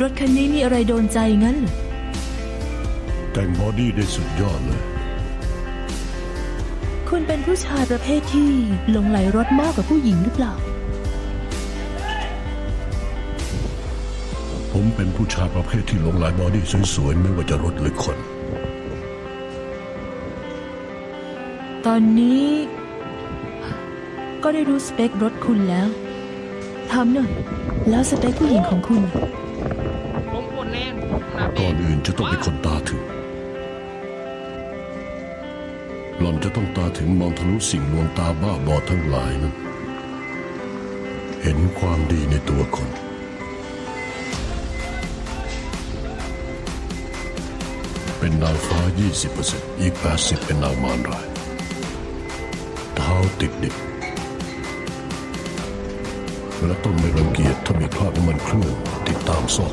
รถคันนี้มีอะไรโดนใจงั้นเหรอแต่งบอดี้ได้สุดยอดเลย คุณเป็นผู้ชายประเภทที่หลงไหลรถมากกว่าผู้หญิงหรือเปล่า ผมเป็นผู้ชายประเภทที่หลงไหลบอดี้สวยๆ ไม่ว่าจะรถหรือคน ตอนนี้ ก็ได้รู้สเปครถคุณแล้ว ถามหน่อย แล้วสเปคผู้หญิงของคุณ จะต้องเป็นคนตาถึง หล่อนจะต้องตาถึงมองทะลุสิ่งลวงตาบ้าบอทั้งหลายนั้น เห็นความดีในตัวคน เป็นนางฟ้า 20%อีก 80 เป็นนางมารร้ายเท้าติดดิบและต้องไม่รังเกียจถ้ามีคราบน้ำมันเครื่องติดตามซอก